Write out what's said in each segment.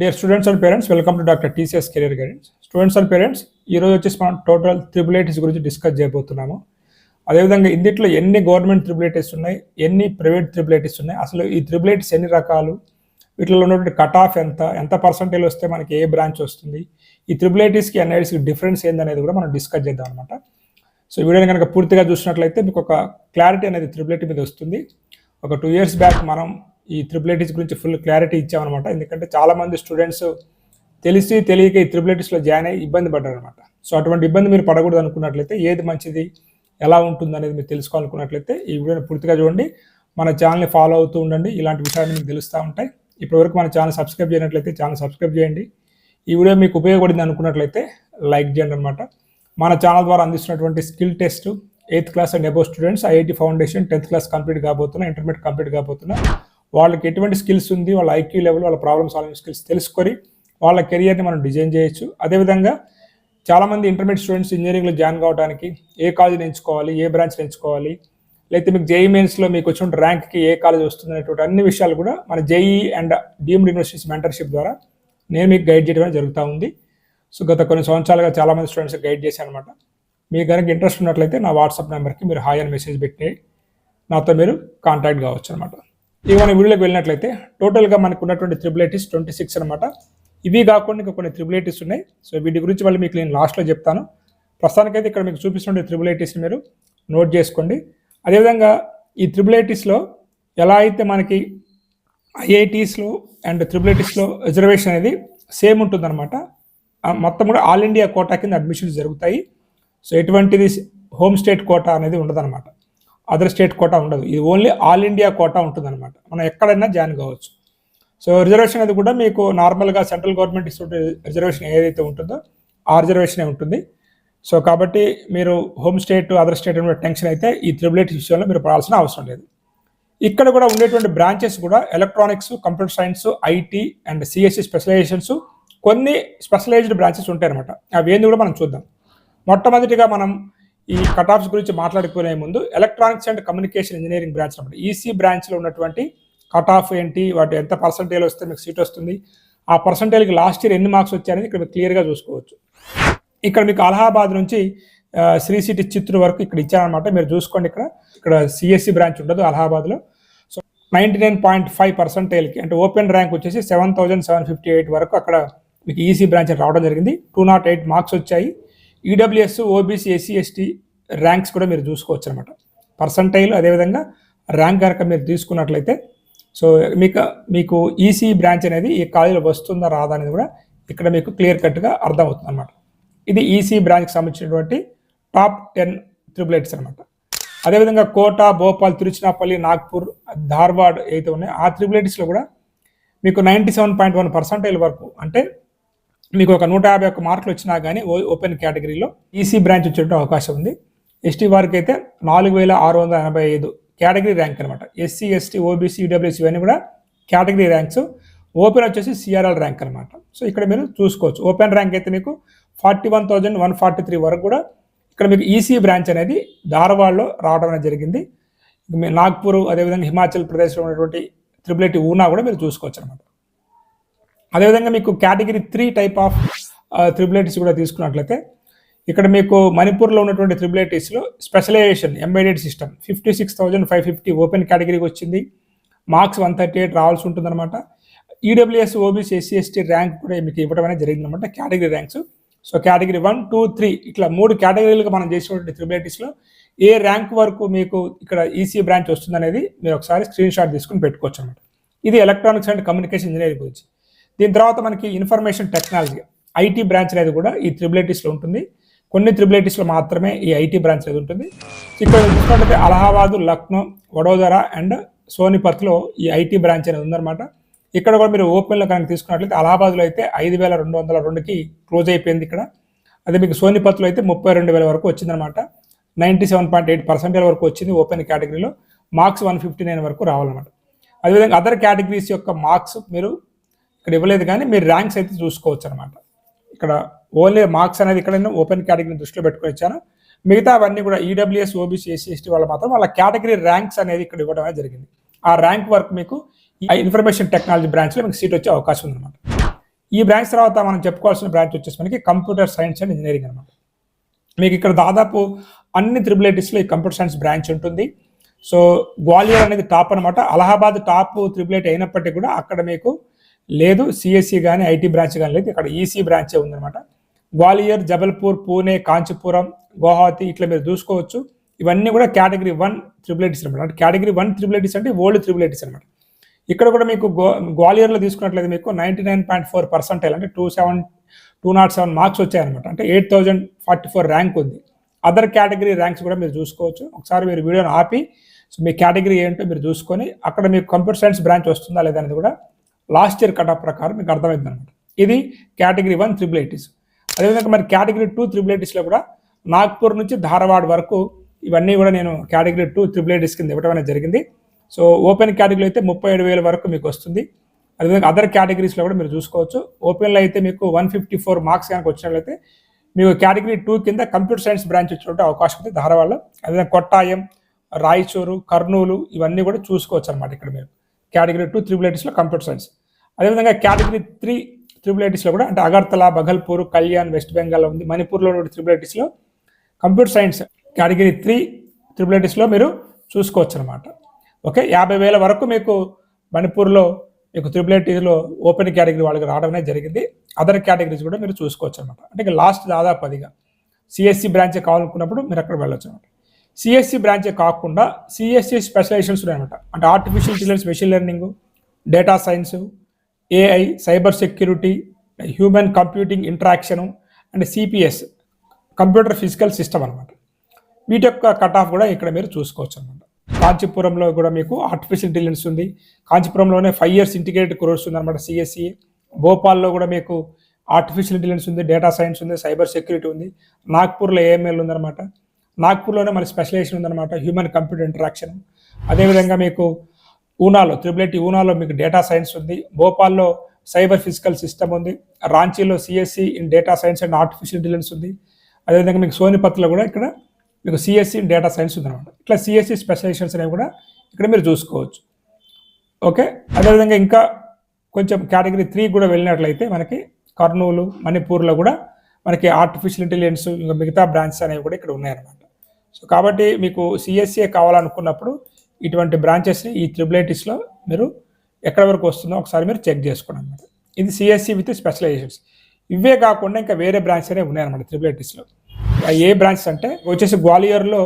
Dear students and parents welcome to doctor TCS career guidance students and parents ఈ రోజు వచ్చేసి మనం total త్రిబులైటీస్ గురించి డిస్కస్ చేయబోతున్నాము. అదేవిధంగా ఇందిట్లో ఎన్ని గవర్నమెంట్ త్రిబులైటీస్ ఉన్నాయి ఎన్ని ప్రైవేట్ త్రిబులైటీస్ ఉన్నాయి అసలు ఈ త్రిబులైటీస్ ఎన్ని రకాలు వీటిలో ఉన్నటువంటి కట్ ఆఫ్ ఎంత ఎంత పర్సంటేజ్ వస్తే మనకి ఏ బ్రాంచ్ వస్తుంది ఈ త్రిబులైటీస్కి ఎన్ఐడిస్కి డిఫరెన్స్ ఏందనేది కూడా మనం డిస్కస్ చేద్దాం అనమాట సో వీడియోని కనుక పూర్తిగా చూసినట్లయితే మీకు ఒక క్లారిటీ అనేది త్రిబులైటీ మీద వస్తుంది. ఒక టూ ఇయర్స్ బ్యాక్ మనం ఈ త్రిబులైటీస్ గురించి ఫుల్ క్లారిటీ ఇచ్చామన్నమాట. ఎందుకంటే చాలామంది స్టూడెంట్స్ తెలిసి తెలియక ఈ త్రిబులైటీస్లో జాయిన్ అయ్యి ఇబ్బంది పడ్డారు అనమాట సో అటువంటి ఇబ్బంది మీరు పడకూడదు అనుకున్నట్లయితే ఏది మంచిది ఎలా ఉంటుంది అనేది మీరు తెలుసుకోవాలనుకున్నట్లయితే ఈ వీడియోని పూర్తిగా చూడండి. మన ఛానల్ని ఫాలో అవుతూ ఉండండి. ఇలాంటి విషయాలు మీకు తెలుస్తూ ఉంటాయి. ఇప్పటివరకు మన ఛానల్ సబ్స్క్రైబ్ చేయనట్లయితే ఛానల్ సబ్స్క్రైబ్ చేయండి. ఈ వీడియో మీకు ఉపయోగపడింది అనుకున్నట్లయితే లైక్ చేయండి అనమాట మన ఛానల్ ద్వారా అందిస్తున్నటువంటి skill test eighth class and above students IIT foundation tenth class complete కాబోతున్నా intermediate complete కాబోతున్నా వాళ్ళకి ఎటువంటి స్కిల్స్ ఉంది వాళ్ళ ఐక్యూ లెవెల్ వాళ్ళ ప్రాబ్లమ్ సాల్వింగ్ స్కిల్స్ తెలుసుకొని వాళ్ళ కెరియర్ని మనం డిజైన్ చేయొచ్చు. అదేవిధంగా చాలామంది ఇంటర్మీడియట్ స్టూడెంట్స్ ఇంజనీరింగ్లో జాయిన్ కావడానికి ఏ కాలేజ్ ఎంచుకోవాలి ఏ బ్రాంచ్ ఎంచుకోవాలి లేకపోతే మీకు జేఈ మెయిన్స్లో మీకు వచ్చిన ర్యాంక్కి ఏ కాలేజ్ వస్తుంది అనేటువంటి అన్ని విషయాలు కూడా మన JEE and deemed universities mentorship ద్వారా నేను మీకు గైడ్ చేయడం జరుగుతూ ఉంది. సో గత కొన్ని సంవత్సరాలుగా చాలామంది స్టూడెంట్స్ గైడ్ చేశాను అనమాట మీకు కనుక ఇంట్రెస్ట్ ఉన్నట్లయితే నా వాట్సాప్ నెంబర్కి మీరు హాయ్ అని మెసేజ్ పెట్టి నాతో మీరు కాంటాక్ట్ కావచ్చు అనమాట ఇవి మన వీడియోకి వెళ్ళినట్లయితే టోటల్గా మనకు ఉన్నటువంటి త్రిబులైటీస్ ట్వంటీ సిక్స్ అనమాట ఇవి కాకుండా ఇంకా కొన్ని త్రిబులైటీస్ ఉన్నాయి. సో వీటి గురించి మళ్ళీ మీకు నేను లాస్ట్లో చెప్తాను. ప్రస్తుతానికైతే ఇక్కడ మీకు చూపిస్తుండే త్రిబులైటీస్ని మీరు నోట్ చేసుకోండి. అదేవిధంగా ఈ త్రిబులైటీస్లో ఎలా అయితే మనకి ఐఐటీస్లో అండ్ త్రిబులైటీస్లో రిజర్వేషన్ అనేది సేమ్ ఉంటుందన్నమాట. మొత్తం కూడా ఆల్ ఇండియా కోటా కింద అడ్మిషన్స్ జరుగుతాయి. సో ఎటువంటిది హోమ్ స్టేట్ కోటా అనేది ఉండదన్నమాట. అదర్ స్టేట్ కోటా ఉండదు. ఇది ఓన్లీ ఆల్ ఇండియా కోటా ఉంటుందన్నమాట. మనం ఎక్కడైనా జాయిన్ కావచ్చు. సో రిజర్వేషన్ అనేది కూడా మీకు నార్మల్గా సెంట్రల్ గవర్నమెంట్ ఇస్తుంటే రిజర్వేషన్ ఏదైతే ఉంటుందో ఆ రిజర్వేషనే ఉంటుంది. సో కాబట్టి మీరు home state other state tension అయితే ఈ త్రిబులేట్ విషయంలో మీరు పడాల్సిన అవసరం లేదు. ఇక్కడ కూడా ఉండేటువంటి బ్రాంచెస్ కూడా electronics computer science IT and CSC specializations కొన్ని స్పెషలైజ్డ్ బ్రాంచెస్ ఉంటాయి అనమాట అవి ఏంది కూడా మనం చూద్దాం. మొట్టమొదటిగా మనం ఈ కట్ ఆఫ్స్ గురించి మాట్లాడుకునే ముందు electronics and communication engineering branch అనమాట ఈసీ బ్రాంచ్లో ఉన్నటువంటి కట్ ఆఫ్ ఏంటి వాటి ఎంత పర్సంటేజ్ వస్తే మీకు సీట్ వస్తుంది ఆ పర్సంటేజ్కి లాస్ట్ ఇయర్ ఎన్ని మార్క్స్ వచ్చాయనేది ఇక్కడ మీరు క్లియర్గా చూసుకోవచ్చు. ఇక్కడ మీకు అలహాబాద్ నుంచి శ్రీ సిటీ చిత్తూరు వరకు ఇక్కడ ఇచ్చారనమాట మీరు చూసుకోండి ఇక్కడ ఇక్కడ సిఎస్సి బ్రాంచ్ ఉండదు అలహాబాద్లో. So ninety nine point five పర్సంటేజ్కి అంటే ఓపెన్ ర్యాంక్ వచ్చేసి seven thousand seven fifty eight వరకు అక్కడ మీకు ఈసీ బ్రాంచ్ రావడం జరిగింది టూ నాట్ ఎయిట్ మార్క్స్ వచ్చాయి. EWS OBC SC ST ranks కూడా మీరు చూసుకోవచ్చు అనమాట పర్సంటైల్ అదేవిధంగా ర్యాంక్ కనుక మీరు తీసుకున్నట్లయితే సో మీకు మీకు ఈసీ బ్రాంచ్ అనేది ఈ కాలేజీలో వస్తుందా రాదా అనేది కూడా ఇక్కడ మీకు క్లియర్ కట్గా అర్థమవుతుంది అనమాట ఇది ఈసీ బ్రాంచ్కి సంబంధించినటువంటి టాప్ టెన్ త్రిబుల్ ఎయిట్స్ అనమాట అదేవిధంగా కోట భోపాల్ తిరుచినాపల్లి నాగ్పూర్ ధార్వాడ్ ఏదైతే ఉన్నాయో ఆ త్రిబులైటీస్లో కూడా మీకు ninety seven point one percentile వరకు అంటే మీకు ఒక నూట యాభై ఒక్క మార్కులు వచ్చినా కానీ ఓ- ఓపెన్ కేటగిరీలో ఈసీ బ్రాంచ్ వచ్చేటువంటి అవకాశం ఉంది. ఎస్టీ వారికి అయితే నాలుగు వేల ఆరు వందల ఎనభై ఐదు కేటగిరీ ర్యాంక్ అనమాట ఎస్సీ ఎస్టీ ఓబీసీ యూడబ్ల్యూసీ ఇవన్నీ కూడా కేటగిరీ ర్యాంక్స్. ఓపెన్ వచ్చేసి సిఆర్ఎల్ ర్యాంక్ అనమాట సో ఇక్కడ మీరు చూసుకోవచ్చు. ఓపెన్ ర్యాంక్ అయితే మీకు forty one thousand one forty three వరకు కూడా ఇక్కడ మీకు ఈసీ బ్రాంచ్ అనేది ధారవాడలో రావడం అనేది జరిగింది. నాగ్పూర్ అదేవిధంగా హిమాచల్ ప్రదేశ్లో ఉన్నటువంటి త్రిబుల్ ఐటీ ఊనా కూడా మీరు చూసుకోవచ్చు అనమాట అదేవిధంగా మీకు category three type of triple ITs కూడా తీసుకున్నట్లయితే ఇక్కడ మీకు మణిపూర్లో ఉన్నటువంటి త్రిబులైటీస్లో specialization embedded system fifty six thousand five fifty open కేటగిరీకి వచ్చింది. మార్క్స్ వన్ థర్టీ ఎయిట్ రావాల్సి ఉంటుందన్నమాట. EWS OBC SC ST rank కూడా మీకు ఇవ్వడం అనేది జరిగిందనమాట category ranks. So category one two three ఇట్లా మూడు కేటగిరీలుగా మనం చేసినటువంటి త్రిబులైటీస్లో ఏ ర్యాంక్ వరకు మీకు ఇక్కడ ఈసీ బ్రాంచ్ వస్తుందనేది మీరు ఒకసారి స్క్రీన్ షాట్ తీసుకుని పెట్టుకోవచ్చు అనమాట ఇది ఎలక్ట్రానిక్స్ అండ్ కమ్యూనికేషన్ ఇంజనీరింగ్ గురించి. దీని తర్వాత మనకి ఇన్ఫర్మేషన్ టెక్నాలజీ ఐటీ బ్రాంచ్ అనేది కూడా ఈ త్రిబులైటీస్లో ఉంటుంది. కొన్ని త్రిబులైటీస్లో మాత్రమే ఈ ఐటీ బ్రాంచ్ అనేది ఉంటుంది. ఇక్కడ చూసుకున్నట్లయితే అలహాబాద్ లక్నో వడోదర అండ్ సోనిపత్లో ఈ ఐటీ బ్రాంచ్ అనేది ఉందన్నమాట. ఇక్కడ కూడా మీరు ఓపెన్లో కనుక తీసుకున్నట్లయితే అలహాబాద్లో అయితే ఐదు వేల రెండు వందల రెండుకి క్లోజ్ అయిపోయింది ఇక్కడ. అదే మీకు సోనిపత్లో అయితే ముప్పై రెండు వేల వరకు వచ్చిందనమాట ninety seven point eight percentage వరకు వచ్చింది ఓపెన్ కేటగిరీలో. మార్క్స్ వన్ ఫిఫ్టీ నైన్ వరకు రావాలన్నమాట. అదేవిధంగా అదర్ కేటగిరీస్ యొక్క మార్క్స్ మీరు ఇక్కడ ఇవ్వలేదు కానీ మీరు ర్యాంక్స్ అయితే చూసుకోవచ్చు అనమాట ఇక్కడ ఓన్లీ మార్క్స్ అనేది ఇక్కడ ఓపెన్ కేటగిరీ దృష్టిలో పెట్టుకొని ఇచ్చాను మిగతా అవన్నీ కూడా ఈడబ్ల్యూఎస్ ఓబీసీ ఎస్సీ ఎస్టీ వాళ్ళు మాత్రం వాళ్ళ కేటగిరీ ర్యాంక్స్ అనేది ఇక్కడ ఇవ్వడం అనేది జరిగింది. ఆ ర్యాంక్ వరకు మీకు ఇన్ఫర్మేషన్ టెక్నాలజీ బ్రాంచ్లో మీకు సీట్ వచ్చే అవకాశం ఉందన్నమాట. ఈ బ్రాంచ్ తర్వాత మనం చెప్పుకోవాల్సిన బ్రాంచ్ వచ్చేసి మనకి కంప్యూటర్ సైన్స్ అండ్ ఇంజనీరింగ్ అనమాట మీకు ఇక్కడ దాదాపు అన్ని త్రిబుల్ ఐటీస్లో ఈ కంప్యూటర్ సైన్స్ బ్రాంచ్ ఉంటుంది. సో గ్వాలియర్ అనేది టాప్ అనమాట అలహాబాద్ టాప్ త్రిబుల్ అయినప్పటికీ కూడా అక్కడ మీకు లేదు సిఎస్సి కానీ ఐటీ బ్రాంచ్ కానీ లేదు. ఇక్కడ ఈసీ బ్రాంచే ఉందన్నమాట. గ్వాలియర్ జబల్పూర్ పూణే కాంచీపురం గౌహతి ఇట్లా మీరు చూసుకోవచ్చు. ఇవన్నీ కూడా కేటగిరీ వన్ త్రిబుల్ ఎయిటీస్ అనమాట అంటే కేటగిరీ వన్ త్రిబుల్ ఎయిటీస్ అంటే ఓల్డ్ త్రిబుల్ ఎయిటీస్ అనమాట ఇక్కడ కూడా మీకు గో గ్వాలియర్లో తీసుకున్నట్లయితే మీకు ninety nine point four percentile అంటే two seven two not seven marks వచ్చాయన్నమాట. అంటే eight thousand forty four rank ఉంది. అదర్ కేటగిరీ ర్యాంక్స్ కూడా మీరు చూసుకోవచ్చు. ఒకసారి మీరు వీడియోని ఆపి సో మీ కేటగిరీ ఏంటో మీరు చూసుకొని అక్కడ మీకు కంప్యూటర్ సైన్స్ బ్రాంచ్ వస్తుందా లేదా అనేది కూడా లాస్ట్ ఇయర్ కట్ ఆఫ్ ప్రకారం మీకు అర్థమైంది అనమాట ఇది కేటగిరీ వన్ త్రిబుల్ ఎయిటీస్ అదేవిధంగా మరి కేటగిరీ టూ త్రిబుల్ ఎయిటీస్లో కూడా నాగ్పూర్ నుంచి ధారవాడ్ వరకు ఇవన్నీ కూడా నేను కేటగిరీ టూ త్రిబుల్ ఎయిటీస్ కింద ఇవ్వడం అనేది జరిగింది. సో ఓపెన్ కేటగిరీలో అయితే ముప్పై ఏడు వేల వరకు మీకు వస్తుంది. అదేవిధంగా అదర్ కేటగిరీస్లో కూడా మీరు చూసుకోవచ్చు. ఓపెన్లో అయితే మీకు వన్ ఫిఫ్టీ ఫోర్ మార్క్స్ కనుక వచ్చినట్లయితే మీకు కేటగిరీ టూ కింద కంప్యూటర్ సైన్స్ బ్రాంచ్ వచ్చే అవకాశం ఉంది ధారవాడలో. అదేవిధంగా కొట్టాయం రాయచూరు కర్నూలు ఇవన్నీ కూడా చూసుకోవచ్చు అనమాట ఇక్కడ మీరు. కేటగిరీ టూ త్రిబుల్ ఐటీస్లో కంప్యూటర్ సైన్స్. అదేవిధంగా కేటగిరీ త్రీ త్రిబుల్ ఐటీస్లో కూడా అంటే అగర్తల బగల్పూర్ కళ్యాణ్ వెస్ట్ బెంగాల్లో ఉంది. మణిపూర్లో triple ఐటీస్లో computer science category three triple ఐటీస్లో మీరు చూసుకోవచ్చు అనమాట ఓకే యాభై వేల వరకు మీకు మణిపూర్లో మీకు త్రిబుల్ ఐటీలో ఓపెన్ కేటగిరీ వాళ్ళకి రావడం అనేది జరిగింది. అదర్ కేటగిరీస్ కూడా మీరు చూసుకోవచ్చు అనమాట అంటే లాస్ట్ దాదాపు అదిగా. సిఎస్సి బ్రాంచే కావాలనుకున్నప్పుడు మీరు అక్కడ వెళ్ళొచ్చు అనమాట సిఎస్సి బ్రాంచే కాకుండా సిఎస్సి స్పెషలైజేషన్స్ ఉన్నాయన్నమాట. అంటే artificial intelligence machine learning data science AI cyber security human computing interaction and CPS computer physical system అనమాట వీటి యొక్క కట్ ఆఫ్ కూడా ఇక్కడ మీరు చూసుకోవచ్చు అనమాట కాంచీపురంలో కూడా మీకు ఆర్టిఫిషియల్ ఇంటెలిజెన్స్ ఉంది. కాంచీపురంలోనే ఫైవ్ ఇయర్స్ ఇంటిగ్రేటెడ్ కోర్స్ ఉంది అనమాట సిఎస్సి భోపాల్లో కూడా మీకు ఆర్టిఫిషియల్ ఇంటెలిజెన్స్ ఉంది డేటా సైన్స్ ఉంది సైబర్ సెక్యూరిటీ ఉంది. నాగ్పూర్లో ఏఎంఎల్ ఉందన్నమాట నాగ్పూర్లోనే మన స్పెషలైజేషన్ ఉందన్నమాట హ్యూమన్ కంప్యూటర్ ఇంటరాక్షన్. అదేవిధంగా మీకు ఊనాలో త్రిబుల్ ఊనాలో మీకు డేటా సైన్స్ ఉంది. భోపాల్లో సైబర్ ఫిజికల్ సిస్టమ్ ఉంది. రాంచీలో CSC in data science and artificial intelligence ఉంది. అదేవిధంగా మీకు సోనిపత్లో కూడా ఇక్కడ మీకు సిఎస్సి ఇన్ డేటా సైన్స్ ఉందన్నమాట. ఇట్లా సిఎస్సి స్పెషలైజేషన్స్ అనేవి కూడా ఇక్కడ మీరు చూసుకోవచ్చు. ఓకే? అదేవిధంగా ఇంకా కొంచెం కేటగిరీ త్రీ కూడా వెళ్ళినట్లయితే మనకి కర్నూలు మణిపూర్లో కూడా మనకి ఆర్టిఫిషియల్ ఇంటెలిజెన్స్ ఇంకా మిగతా బ్రాంచెస్ అనేవి కూడా ఇక్కడ ఉన్నాయన్నమాట. సో కాబట్టి మీకు సిఎస్సిఏ కావాలనుకున్నప్పుడు ఇటువంటి బ్రాంచెస్ని ఈ త్రిబులైటిస్లో మీరు ఎక్కడి వరకు వస్తుందో ఒకసారి మీరు చెక్ చేసుకోండి అనమాట ఇది సిఎస్సి విత్ స్పెషలైజేషన్స్ ఇవే కాకుండా ఇంకా వేరే బ్రాంచ్ అనేవి ఉన్నాయన్నమాట త్రిబులైటిస్లో ఏ బ్రాంచ్ అంటే వచ్చేసి గ్వాలియర్లో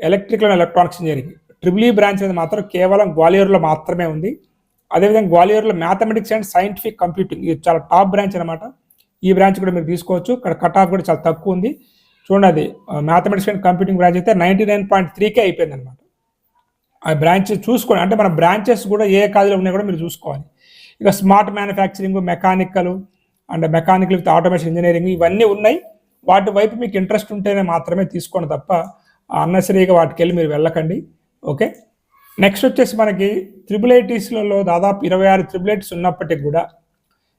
electrical and electronics engineering triple E branch అనేది మాత్రం కేవలం గ్వాలియర్లో మాత్రమే ఉంది. అదేవిధంగా గ్వాలియర్లో మ్యాథమెటిక్స్ అండ్ సైంటిఫిక్ కంప్యూటింగ్ ఇది చాలా టాప్ బ్రాంచ్ అనమాట ఈ బ్రాంచ్ కూడా మీరు తీసుకోవచ్చు. ఇక్కడ కట్ ఆఫ్ కూడా చాలా తక్కువ ఉంది. చూడండి అది మ్యాథమెటిక్స్ అండ్ కంప్యూటింగ్ బ్రాంచ్ అయితే నైంటీ నైన్ పాయింట్ త్రీకే అయిపోయింది అనమాట ఆ బ్రాంచ్ చూసుకోండి అంటే మన బ్రాంచెస్ కూడా ఏ కాలేజీలో ఉన్నాయి కూడా మీరు చూసుకోవాలి. ఇక smart manufacturing mechanical and mechanical with automation engineering ఇవన్నీ ఉన్నాయి. వాటి వైపు మీకు ఇంట్రెస్ట్ ఉంటేనే మాత్రమే తీసుకోండి తప్ప అన్నసరీగా వాటికి వెళ్ళి మీరు వెళ్ళకండి. ఓకే నెక్స్ట్ వచ్చేసి మనకి త్రిబుల్ ఐటీస్లలో దాదాపు ఇరవై ఆరు త్రిబుల్ ఐటీస్ ఉన్నప్పటికీ కూడా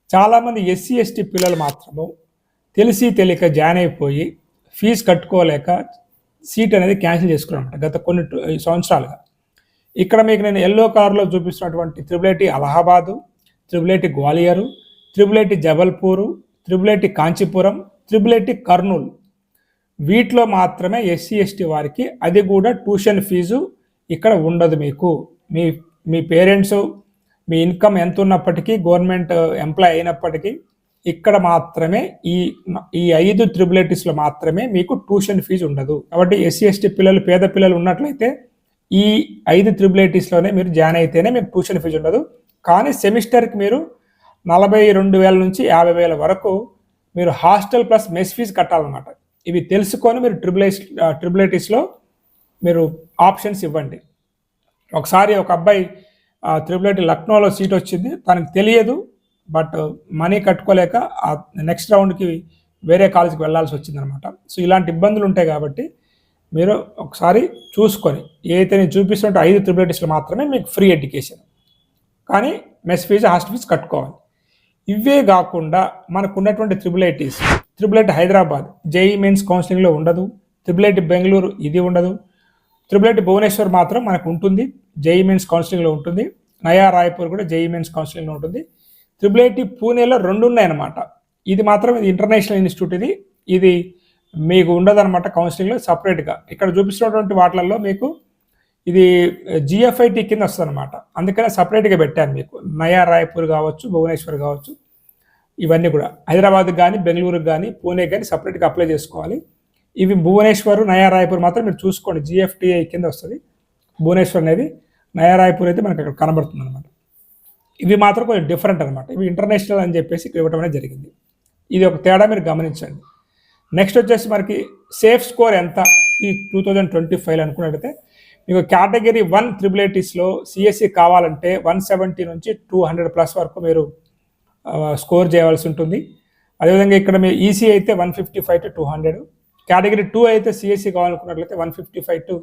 చాలామంది ఎస్సీ ఎస్టీ పిల్లలు మాత్రము తెలిసి తెలియక జాయిన్ అయిపోయి ఫీజు కట్టుకోలేక సీట్ అనేది క్యాన్సిల్ చేసుకున్నామంట గత కొన్ని సంవత్సరాలుగా. ఇక్కడ మీకు నేను ఎల్లో కార్లో చూపిస్తున్నటువంటి triple Allahabad triple IT Gwalior triple IT Jabalpur triple Kanchipuram triple Kurnool. వీటిలో మాత్రమే ఎస్సీ ఎస్టీ వారికి అది కూడా ట్యూషన్ ఫీజు ఇక్కడ ఉండదు మీకు. మీ మీ పేరెంట్స్ మీ ఇన్కమ్ ఎంత ఉన్నప్పటికీ గవర్నమెంట్ ఎంప్లాయ్ అయినప్పటికీ ఇక్కడ మాత్రమే ఈ ఈ ఐదు త్రిబులైటీస్లో మాత్రమే మీకు ట్యూషన్ ఫీజు ఉండదు. కాబట్టి ఎస్సీ ఎస్టీ పిల్లలు పేద పిల్లలు ఉన్నట్లయితే ఈ ఐదు త్రిబులైటీస్లోనే మీరు జాయిన్ అయితేనే మీకు ట్యూషన్ ఫీజు ఉండదు. కానీ సెమిస్టర్కి మీరు నలభై రెండు వేల నుంచి యాభై వేల వరకు మీరు హాస్టల్ ప్లస్ మెస్ ఫీజు కట్టాలన్నమాట. ఇవి తెలుసుకొని మీరు ట్రిబులైస్ ట్రిబులైటీస్లో మీరు ఆప్షన్స్ ఇవ్వండి. ఒకసారి ఒక అబ్బాయి త్రిబుల్ ఐటీ లక్నోలో సీట్ వచ్చింది. తనకు తెలియదు. బట్ మనీ కట్టుకోలేక ఆ నెక్స్ట్ రౌండ్కి వేరే కాలేజీకి వెళ్ళాల్సి వచ్చింది అనమాట సో ఇలాంటి ఇబ్బందులు ఉంటాయి కాబట్టి మీరు ఒకసారి చూసుకొని ఏదైతే నేను చూపిస్తుంటే ఐదు త్రిబుల్ మాత్రమే మీకు ఫ్రీ ఎడ్యుకేషన్ కానీ మెస్ ఫీజు హాస్టల్ ఫీజు కట్టుకోవాలి. ఇవే కాకుండా మనకు ఉన్నటువంటి triple ITs triple IT Hyderabad. JEE mains కౌన్సిలింగ్లో ఉండదు. త్రిబుల్ ఐటీ బెంగళూరు ఇది ఉండదు. త్రిబుల్ ఐటీ భువనేశ్వర్ మాత్రం మనకు ఉంటుంది. జేఈ మెయిన్స్ కౌన్సిలింగ్లో ఉంటుంది. నయా రాయపూర్ కూడా జేఈ మెయిన్స్ కౌన్సిలింగ్లో ఉంటుంది. త్రిబుల్ ఐటీ పూణేలో రెండు ఉన్నాయన్నమాట ఇది మాత్రం ఇది ఇంటర్నేషనల్ ఇన్స్టిట్యూట్ ఇది. ఇది మీకు ఉండదన్నమాట కౌన్సిలింగ్లో సపరేట్గా. ఇక్కడ చూపిస్తున్నటువంటి వాటిలలో మీకు ఇది జిఎఫ్ఐటి కింద వస్తుంది అనమాట అందుకనే సపరేట్గా పెట్టాను మీకు. నయా రాయపూర్ కావచ్చు భువనేశ్వర్ కావచ్చు ఇవన్నీ కూడా. హైదరాబాద్ కానీ బెంగళూరుకి కానీ పూణే కానీ సపరేట్గా అప్లై చేసుకోవాలి. ఇవి భువనేశ్వర్ నయా రాయపూర్ మాత్రం మీరు చూసుకోండి. జిఎఫ్టిఐ కింద వస్తుంది. భువనేశ్వర్ అనేది నయా రాయపూర్ అయితే మనకు అక్కడ కనబడుతుంది అనమాట ఇవి మాత్రం కొంచెం డిఫరెంట్ అనమాట ఇవి ఇంటర్నేషనల్ అని చెప్పేసి ఇక్కడ ఇవ్వడం అనేది జరిగింది. ఇది ఒక తేడా మీరు గమనించండి. నెక్స్ట్ వచ్చేసి మనకి సేఫ్ స్కోర్ ఎంత? ఈ టూ థౌజండ్ ట్వంటీ ఫైవ్ అనుకున్నట్టయితే మీకు కేటగిరీ వన్ త్రిబుల్ ఎయిటీస్లో సిఎస్సి కావాలంటే వన్ సెవెంటీ నుంచి టూ హండ్రెడ్ ప్లస్ వరకు మీరు స్కోర్ చేయవలసి ఉంటుంది. అదేవిధంగా ఇక్కడ మీ ఈసీ అయితే one fifty five to two hundred category two అయితే CSC కావాలనుకున్నట్లయితే one fifty five to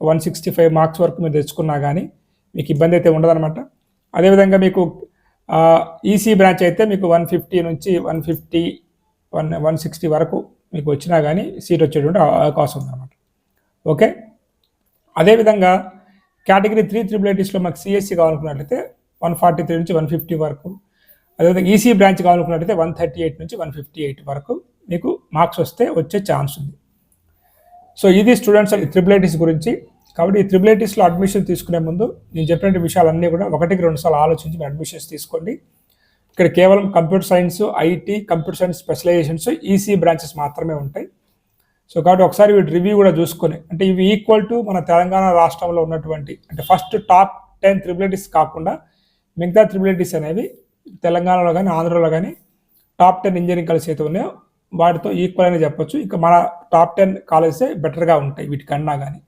one sixty five marks వరకు మీరు తెచ్చుకున్నా కానీ మీకు ఇబ్బంది అయితే ఉండదన్నమాట. అదేవిధంగా మీకు ఈసీ బ్రాంచ్ అయితే మీకు వన్ ఫిఫ్టీ నుంచి one fifty one one sixty వరకు మీకు వచ్చినా కానీ సీట్ వచ్చేటువంటి అవకాశం ఉందన్నమాట. ఓకే? అదేవిధంగా కేటగిరీ త్రీ త్రిబుల్ ఎయిటీస్లో మాకు సిఎస్సి కావాలనుకున్నట్లయితే వన్ ఫార్టీ త్రీ నుంచి వన్ ఫిఫ్టీ వరకు అదేవిధంగా ఈసీ బ్రాంచ్ కావాలనుకున్నట్లయితే వన్ థర్టీ ఎయిట్ నుంచి వన్ ఫిఫ్టీ ఎయిట్ వరకు మీకు మార్క్స్ వస్తే వచ్చే ఛాన్స్ ఉంది. సో ఇది స్టూడెంట్స్ త్రిబుల్ ఎయిటీస్ గురించి కాబట్టి ఈ త్రిబుల్ ఐటీస్లో అడ్మిషన్ తీసుకునే ముందు నేను చెప్పిన విషయాలన్నీ కూడా ఒకటికి రెండు సార్లు ఆలోచించి మీరు అడ్మిషన్స్ తీసుకోండి. ఇక్కడ కేవలం computer science IT computer science specializations EC branches మాత్రమే ఉంటాయి. సో కాబట్టి ఒకసారి వీటి రివ్యూ కూడా చూసుకొని అంటే ఇవి ఈక్వల్ టు మన తెలంగాణ రాష్ట్రంలో ఉన్నటువంటి అంటే ఫస్ట్ టాప్ టెన్ త్రిబులిటీస్ కాకుండా మిగతా త్రిబులిటీస్ అనేవి తెలంగాణలో కానీ ఆంధ్రలో కానీ టాప్ టెన్ ఇంజనీరింగ్ కాలేజ్ అయితే ఉన్నాయో వాటితో ఈక్వల్ అని చెప్పొచ్చు. ఇంకా మన టాప్ టెన్ కాలేజెస్ బెటర్గా ఉంటాయి వీటికన్నా కానీ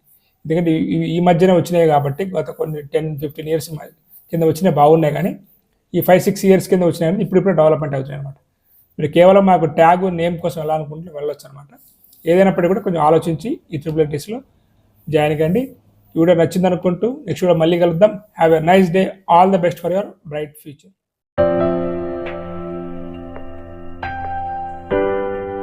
ఎందుకంటే ఈ మధ్యన వచ్చినాయి కాబట్టి గత కొన్ని టెన్ ఫిఫ్టీన్ ఇయర్స్ కింద వచ్చినాయి బాగున్నాయి కానీ ఈ ఫైవ్ సిక్స్ ఇయర్స్ కింద వచ్చినాయి ఇప్పుడు ఇప్పుడు డెవలప్మెంట్ అవుతున్నాయి అనమాట మీరు కేవలం మాకు ట్యాగ్ నేమ్ కోసం వెళ్ళాలనుకుంటే వెళ్ళొచ్చు అనమాట ఏదైనప్పటికీ కూడా కొంచెం ఆలోచించి ఈ త్రిబుల్ టెస్ట్లో జాయిన్ కండి. ఈ వీడియో నచ్చిందనుకుంటూ నెక్స్ట్ వీడియో మళ్ళీ కలుద్దాం. Have a nice day all the best for your bright future